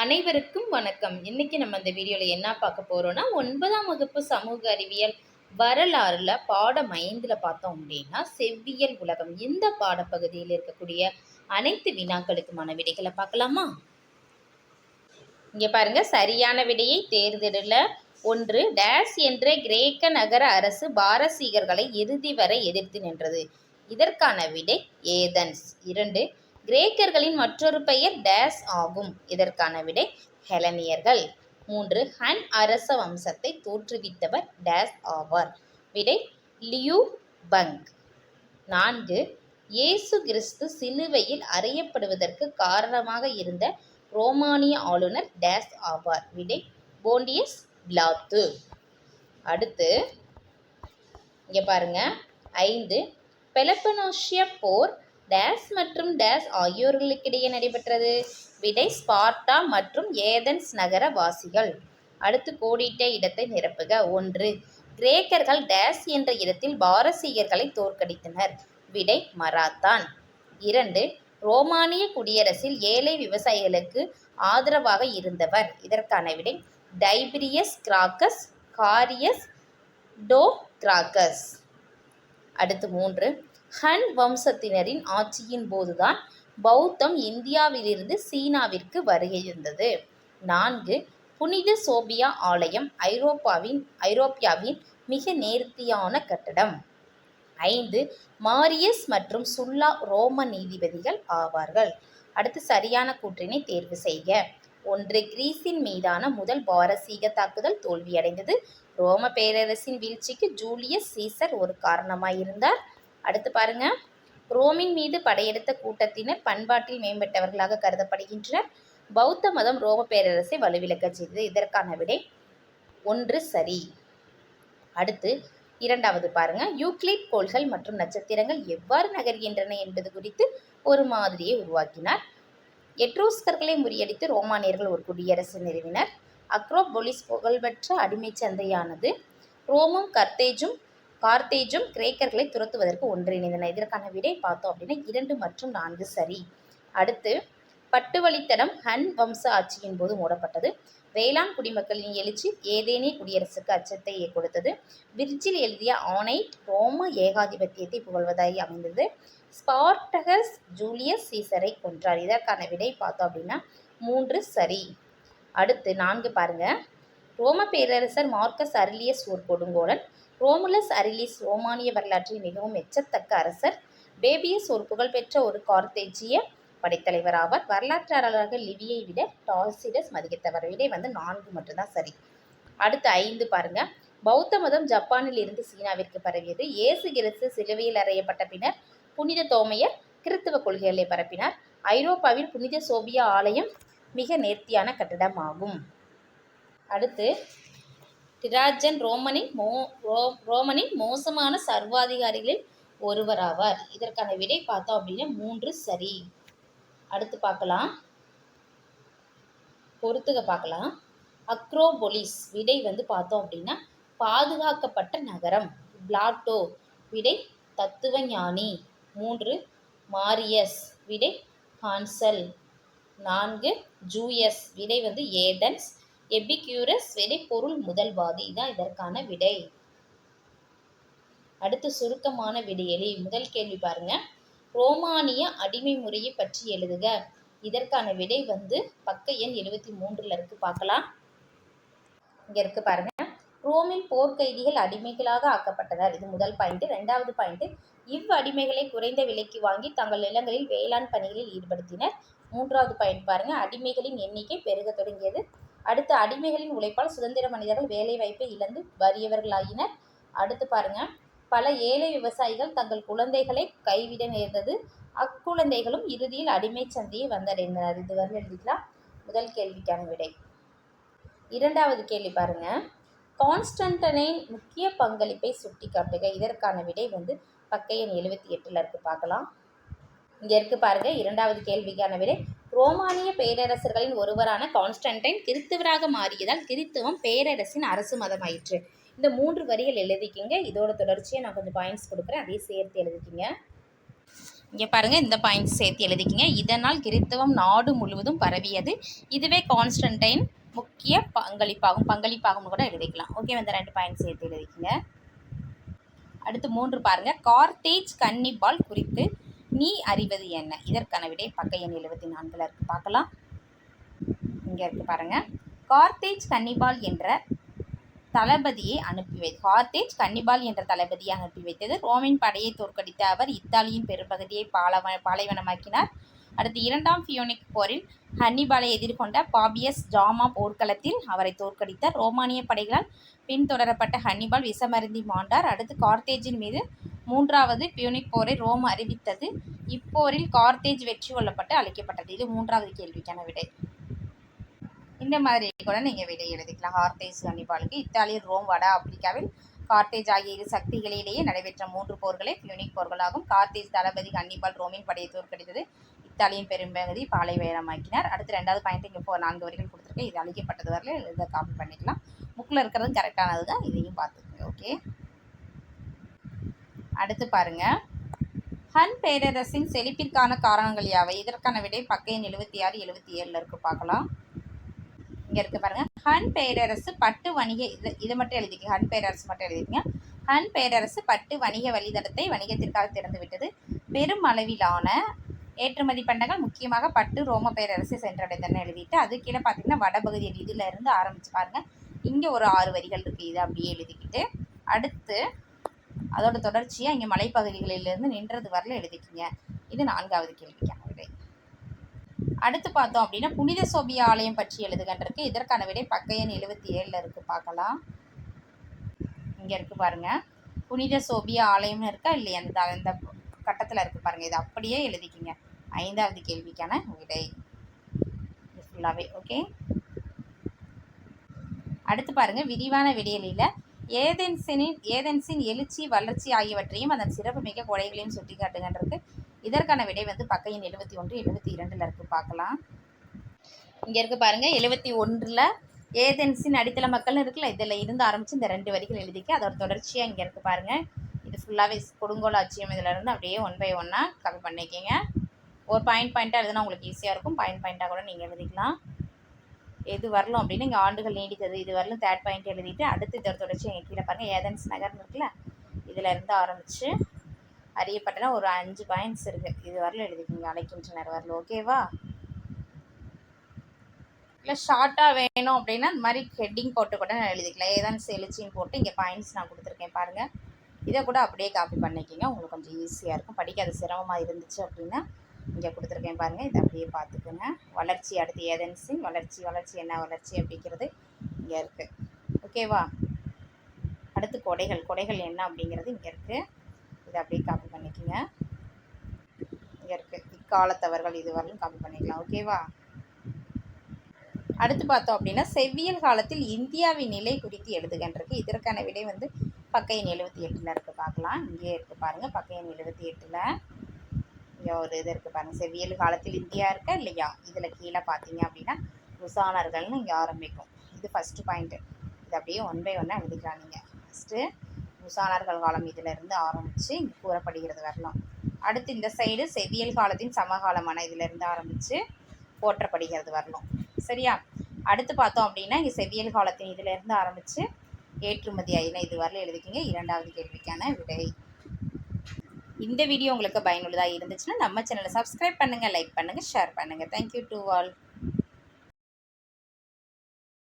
அனைவருக்கும் வணக்கம். இன்னைக்கு நம்ம இந்த வீடியோவில் என்ன பார்க்க போறோம்னா ஒன்பதாம் வகுப்பு சமூக அறிவியல் வரலாறுல பாடம் ஐந்தில் பார்த்தோம் அப்படின்னா செவ்வியல் உலகம். இந்த பாடப்பகுதியில் இருக்கக்கூடிய அனைத்து வினாக்களுக்குமான விடைகளை பார்க்கலாமா? இங்க பாருங்க சரியான விடையை தேர்ந்தெடுல. ஒன்று டேஸ் என்ற கிரேக்க நகர அரசு பாரசீகர்களை இறுதி வரை எதிர்த்து நின்றது. இதற்கான விடை ஏதன்ஸ். இரண்டு கிரேக்கர்களின் மற்றொரு பெயர் டேஸ் ஆகும். இதற்கான விடை ஹெலனியர்கள். மூன்று ஹன் அரச வம்சத்தை தோற்றுவித்தவர் டேஸ் ஆவார். விடை லியூ பங்க் நான்கு இயேசு கிறிஸ்து சிலுவையில் அறையப்படுவதற்கு காரணமாக இருந்த ரோமானிய ஆளுநர் டேஸ் ஆவார். விடை போண்டியஸ் பிளாத்து அடுத்து இங்கே பாருங்க. ஐந்து பெலப்பனோஷிய போர் டேஸ் மற்றும் டேஸ் ஆகியோர்களுக்கிடையே நடைபெற்றது. விடை ஸ்பார்ட்டா மற்றும் ஏதென்ஸ் நகர வாசிகள். அடுத்து கோடிட்ட இடத்தை நிரப்புக. ஒன்று. கிரேக்கர்கள் டேஸ் என்ற இடத்தில் பாரசீகர்களை தோற்கடித்தனர். விடை மராத்தான். இரண்டு. ரோமானிய குடியரசில் ஏழை விவசாயிகளுக்கு ஆதரவாக இருந்தவர். இதற்கான விடை டைபிரியஸ் கிராக்கஸ் காரியஸ் டோ கிராக்கஸ் அடுத்து மூன்று. ஹன் வம்சத்தினரின் ஆட்சியின் போதுதான் பௌத்தம் இந்தியாவிலிருந்து சீனாவிற்கு வருகையிருந்தது நான்கு புனித சோபியா ஆலயம் ஐரோப்பாவின் ஐரோப்பியாவின் மிக நேர்த்தியான கட்டடம். ஐந்து மாரியஸ் மற்றும் சுல்லா ரோம நீதிபதிகள் ஆவார்கள். அடுத்து சரியான கூற்றினை தேர்வு செய்க. ஒன்று கிரீஸின் மீதான முதல் பாரசீக தாக்குதல் தோல்வியடைந்தது. ரோம பேரரசின் வீழ்ச்சிக்கு ஜூலியஸ் சீசர் ஒரு காரணமாயிருந்தார். அடுத்து பாருங்க. ரோமின் மீது படையெடுத்த கூட்டத்தினர் பண்பாட்டில் மேம்பட்டவர்களாக கருதப்படுகின்றனர். பௌத்த மதம் ரோம பேரரசை வலுவிழக்கச் செய்தது இதற்கான விடை ஒன்று சரி. அடுத்து இரண்டாவது பாருங்க. யூக்ளிட் கோள்கள் மற்றும் நட்சத்திரங்கள் எவ்வாறு நகர்கின்றன என்பது குறித்து ஒரு மாதிரியை உருவாக்கினார். எட்ரோஸ்கர்களை முறியடித்து ரோமானியர்கள் ஒரு குடியரசு நிறுவினர். அக்ரோபோலிஸ் புகழ்பெற்ற அடிமைச் சந்தையானது ரோமும் கர்த்தேஜும் கார்த்தேஜும் கிரேக்கர்களை துரத்துவதற்கு ஒன்றிணைந்தன. இதற்கான விடை பார்த்தோம் அப்படின்னா இரண்டு மற்றும் நான்கு சரி. அடுத்து பட்டு வழித்தடம் ஹன் வம்ச ஆட்சியின் போது மூடப்பட்டது. வேளாண் குடிமக்களின் எழுச்சி ஏதேனே குடியரசுக்கு அச்சத்தை கொடுத்தது விர்ஜில் எழுதிய ஆனைட் ரோம ஏகாதிபத்தியத்தை புகழ்வதாய் அமைந்தது. ஸ்பார்டகஸ் ஜூலியஸ் சீசரை கொன்றார். இதற்கான விடை பார்த்தோம் அப்படின்னா மூன்று சரி. அடுத்து நான்கு பாருங்கள் ரோம பேரரசர் மார்க்கஸ் அரிலியஸ் ஒரு கொடுங்கோலன். ரோமுலஸ் அரிலிஸ் ரோமானிய வரலாற்றில் மிகவும் மெச்சத்தக்க அரசர். பேபியஸ் ஒரு புகழ்பெற்ற ஒரு கார்த்தேஜிய படைத்தலைவர் ஆவார். வரலாற்றாளராக லிவியை விட டாசிடஸ் மதிக்கத்தவர் விடை வந்து நான்கு மட்டும்தான் சரி. அடுத்து ஐந்து பாருங்க. பௌத்த மதம் ஜப்பானில் இருந்து சீனாவிற்கு பரவியது. இயேசு கிறிஸ்து சிலுவையில் அறையப்பட்ட பின்னர் புனித தோமையர் கிறித்துவ கொள்கைகளை பரப்பினார். ஐரோப்பாவில் புனித சோபியா ஆலயம் மிக நேர்த்தியான கட்டிடமாகும். ஆகும் அடுத்து டிராஜன் ரோமனின் மோ ரோ ரோமனின் மோசமான சர்வாதிகாரிகளில் ஒருவராவார். இதற்கான விடை பார்த்தோம் அப்படின்னா மூன்று சரி. அடுத்து பார்க்கலாம். பொறுத்துக பார்க்கலாம். அக்ரோபொலிஸ் விடை வந்து பார்த்தோம் அப்படின்னா பாதுகாக்கப்பட்ட நகரம். பிளாட்டோ விடை தத்துவ ஞானி மூன்று மாரியஸ் விடை ஹான்சல். நான்கு ஜூயஸ் விடை வந்து ஏதன்ஸ். எபிக்யூரஸ் விடை முதல்வாதி. தான் இதற்கான விடை. அடுத்து சுருக்கமான விடையெளி முதல் கேள்வி பாருங்க. ரோமானிய அடிமை முறையை பற்றி எழுதுக. இதற்கான விடை வந்து பக்க எண் எழுபத்தி மூன்றுல இருக்கு. பார்க்கலாம். இங்க இருக்கு பாருங்க. ரோமில் போர்க்கைதிகள் அடிமைகளாக ஆக்கப்பட்டனர். இது முதல் பாயிண்ட் ரெண்டாவது பாயிண்ட் இவ் அடிமைகளை குறைந்த விலைக்கு வாங்கி தங்கள் நிலங்களில் வேளாண் பணிகளில் ஈடுபடுத்தினர். மூன்றாவது பாயிண்ட் பாருங்க. அடிமைகளின் எண்ணிக்கை பெருக தொடங்கியது. அடுத்து அடிமைகளின் உழைப்பால் சுதந்திர மனிதர்கள் வேலை வாய்ப்பை இழந்து வறியவர்களாகினர் அடுத்து பாருங்க. பல ஏழை விவசாயிகள் தங்கள் குழந்தைகளை கைவிட நேர்ந்தது. அக்குழந்தைகளும் இறுதியில் அடிமை சந்தையை வந்தடைந்தனர். இதுவரை எழுதிக்கலாம். முதல் கேள்விக்கான விடை. இரண்டாவது கேள்வி பாருங்க. கான்ஸ்டன்டனின் முக்கிய பங்களிப்பை சுட்டி காட்டுக இதற்கான விடை வந்து பக்கையன் எழுபத்தி எட்டில் இருக்கு. பார்க்கலாம். இங்க இருக்கு பாருங்க. இரண்டாவது கேள்விக்கான விடை. ரோமானிய பேரரசர்களின் ஒருவரான கான்ஸ்டன்டைன் கிறித்துவராக மாறியதால் கிறித்துவம் பேரரசின் அரசு மதமாயிற்று. இந்த மூன்று வரிகள் எழுதிக்கிங்க. இதோட தொடர்ச்சியை நான் கொஞ்சம் பாயிண்ட்ஸ் கொடுக்குறேன். அதையும் சேர்த்து எழுதிக்கிங்க. இங்கே பாருங்கள் இந்த பாயிண்ட்ஸ் சேர்த்து எழுதிக்கிங்க. இதனால் கிறித்தவம் நாடு முழுவதும் பரவியது. இதுவே கான்ஸ்டன்டைன் முக்கிய பங்களிப்பாகும் பங்களிப்பாகும் கூட எழுதிக்கலாம். ஓகே இந்த ரெண்டு பாயிண்ட் சேர்த்து எழுதிக்கிங்க. அடுத்து மூன்று பாருங்கள் கார்த்தேஜ் கன்னிபால் குறித்து நீ அறிவது என்ன? இதற்கான விடை பக்க எண் எழுபத்தி நான்கில் இருக்கு. பார்க்கலாம். இங்கே இருக்கு பாருங்க. கார்த்தேஜ் கன்னிபால் என்ற தளபதியை அனுப்பி வை. கார்த்தேஜ் கன்னிபால் என்ற தளபதியை அனுப்பி வைத்தது ரோமின் படையை தோற்கடித்த அவர் இத்தாலியின் பெரும்பகுதியை பாலவ பாலைவனமாக்கினார். அடுத்து இரண்டாம் ஃபியோனிக் போரில் ஹன்னிபாலை எதிர்கொண்ட பாபியஸ் ஜாமா போர்க்களத்தில் அவரை தோற்கடித்த ரோமானிய படைகளால் பின்தொடரப்பட்ட ஹன்னிபால் விஷமருந்தி மாண்டார். அடுத்து கார்த்தேஜின் மீது மூன்றாவது பியூனிக் போரை ரோம் அறிவித்தது. இப்போரில் கார்த்தேஜ் வெற்றி கொள்ளப்பட்டு அழைக்கப்பட்டது. இது மூன்றாவது கேள்விக்கான விடை. இந்த மாதிரி கூட நீங்கள் விடை எழுதிக்கலாம். கார்த்தேஜ் ஹன்னிபாலுக்கு இத்தாலியன் ரோம் வட ஆப்பிரிக்காவில் கார்த்தேஜ் ஆகிய இரு சக்திகளிலேயே நடைபெற்ற மூன்று போர்களே பியூனிக் போர்களாகும். கார்த்தேஜ் தளபதி ஹன்னிபால் ரோமின் படையை தோற்கடித்தது இத்தாலியின் பெரும்பகுதி பாலைவனமாக்கினார் அடுத்து ரெண்டாவது பாயிண்ட் இங்கே ஃபோர் நான்கு வரிகள் கொடுத்துருக்கேன். இது அழிக்கப்பட்டது வரல. இதை காப்பி பண்ணிக்கலாம். புக்கில் இருக்கிறது கரெக்டானது தான் இதையும் பார்த்துக்கோங்க ஓகே அடுத்து பாருங்க. ஹன் பேரரசின் செழிப்பிற்கான காரணங்கள் யாவை? இதற்கான விடை பக்க எழுபத்தி ஆறு எழுபத்தி ஏழில் இருக்கு. பார்க்கலாம். இங்கே இருக்கு பாருங்க. ஹன் பேரரசு பட்டு வணிக இது இது மட்டும் எழுதிக்க ஹன் பேரரசு மட்டும் எழுதிக்கங்க. ஹன் பேரரசு பட்டு வணிக வழித்தடத்தை வணிகத்திற்காக திறந்துவிட்டது பெரும் அளவிலான ஏற்றுமதி பண்டங்கள் முக்கியமாக பட்டு ரோம பேரரசு சென்றடைந்தன எழுதிட்டு அது கீழே பார்த்தீங்கன்னா வடபகுதி இதில் இருந்து ஆரம்பிச்சு பாருங்க. இங்கே ஒரு ஆறு வரிகள் இருக்குது இது அப்படியே எழுதிக்கிட்டு அடுத்து அதோட தொடர்ச்சியாக இங்கே மலைப்பகுதிகளிலிருந்து நின்றது வரல எழுதிக்கிங்க. இது நான்காவது கேள்விக்கான அடுத்து பார்த்தோம் அப்படின்னா புனித சோபியா ஆலயம் பற்றி எழுதுகன்றிருக்கு இதற்கான விடை பக்கையன் எழுபத்தி ஏழில் இருக்குது பார்க்கலாம். இங்கே இருக்குது பாருங்க. புனித சோபியா ஆலயம்னு இருக்கா இல்லையா? அந்த அந்த கட்டத்தில் இருக்குது பாருங்கள் இதை அப்படியே எழுதிக்கிங்க. ஐந்தாவது கேள்விக்கான விடை. ஃபுல்லாகவே ஓகே அடுத்து பாருங்க. விரிவான விடியலில் ஏதென்சினின் ஏதென்சின் எழுச்சி வளர்ச்சி ஆகியவற்றையும் அதன் சிறப்புமிக்க கொடைகளையும் சுட்டி காட்டுகின்றது இதற்கான விடை வந்து பக்கையின் எழுபத்தி ஒன்று எழுபத்தி இரண்டில் இருக்குது பார்க்கலாம். இங்கே இருக்குது பாருங்கள் எழுபத்தி ஒன்றில் ஏதென்சின் அடித்தள மக்கள்னு இருக்குல்ல இதில் இருந்து ஆரம்பித்து இந்த ரெண்டு வரிகள் எழுதிக்க அதோட தொடர்ச்சியாக இங்கே இருக்குது பாருங்கள் இது ஃபுல்லாகவே கொடுங்கோல் அச்சியம் இதில் இருந்து அப்படியே ஒன் பை ஒன்னாக கம்மி பண்ணிக்கிங்க. ஒரு பாயிண்ட் பாயிண்ட்டாக எழுதுனா உங்களுக்கு ஈஸியாக இருக்கும். பாயிண்ட் பாயிண்ட்டாக கூட நீங்கள் எழுதிக்கலாம். எது வரலாம் அப்படின்னு இங்கே ஆண்டுகள் நீடித்தது இது வரலும் தேர்ட் பாயிண்ட் எழுதிட்டு அடுத்து இதோட தொடர்ச்சி எங்கள் கீழே பாருங்கள் ஏதன்ஸ் நகர்னு இருக்குல்ல இதில் இருந்து ஆரம்பித்து அறியப்பட்டன ஒரு அஞ்சு பாயிண்ட்ஸ் இருக்குது இது வரலும் எழுதிக்கிங்க அழைக்கின்றனர் வரல. ஓகேவா இல்லை ஷார்ட்டாக வேணும் அப்படின்னா இந்த மாதிரி ஹெட்டிங் போட்டு கூட நான் எழுதிக்கலாம். ஏதான்ஸ் எழுச்சின்னு போட்டு இங்கே பாயிண்ட்ஸ் நான் கொடுத்துருக்கேன் பாருங்கள் இதை கூட அப்படியே காப்பி பண்ணிக்கிங்க. உங்களுக்கு கொஞ்சம் ஈஸியாக இருக்கும். படிக்க அது சிரமமாக இருந்துச்சு அப்படின்னா இங்கே கொடுத்துருக்கேன் பாருங்கள் இதை அப்படியே பார்த்துக்கோங்க. வளர்ச்சி அடுத்து ஏதென்சி வளர்ச்சி வளர்ச்சி என்ன வளர்ச்சி அப்படிங்கிறது இங்கே இருக்குது ஓகேவா அடுத்து கொடைகள். கொடைகள் என்ன அப்படிங்கிறது இங்கே இருக்குது இதை அப்படியே காப்பி பண்ணிக்கோங்க. இங்கே இருக்குது இக்காலத்தவர்கள் இதுவரையும் காப்பி பண்ணிக்கலாம். ஓகேவா அடுத்து பார்த்தோம் அப்படின்னா செவ்வியல் காலத்தில் இந்தியாவின் நிலை குறித்து எழுதுகின்றது. இதற்கான விடை வந்து பக்க எண் எழுபத்தி எட்டில் இருக்குது பார்க்கலாம். இங்கே இருக்குது பாருங்கள் பக்க எண் எழுபத்தி எட்டில். இங்கே ஒரு இது இருக்குது பாருங்கள் செவ்வியல் காலத்தில் இந்தியா இருக்கா இல்லையா? இதில் கீழே பார்த்தீங்க அப்படின்னா உசானர்கள்னு இங்கே ஆரம்பிக்கும். இது ஃபஸ்ட்டு பாயிண்ட்டு இது அப்படியே ஒன் பை ஒன்னாக எழுதிக்கலாம் நீங்கள் ஃபஸ்ட்டு முசானர்கள் காலம் இதில் இருந்து ஆரம்பித்து இங்கே கூறப்படுகிறது வரலாம். அடுத்து இந்த சைடு செவ்வியல் காலத்தின் சமகாலமான இதிலிருந்து ஆரம்பித்து போற்றப்படுகிறது வரலாம். சரியா? அடுத்து பார்த்தோம் அப்படின்னா இங்கே செவ்வியல் காலத்தின் இதிலிருந்து ஆரம்பித்து ஏற்றுமதி ஆயின இது வரல எழுதிக்கிங்க. இரண்டாவது கேள்விக்கான விடை. இந்த வீடியோ உங்களுக்கு பயனுள்ளதாக இருந்துச்சுன்னா நம்ம சேனலை சப்ஸ்கிரைப் பண்ணுங்கள் லைக் பண்ணுங்கள் ஷேர் பண்ணுங்கள் தேங்க்யூ டு ஆல்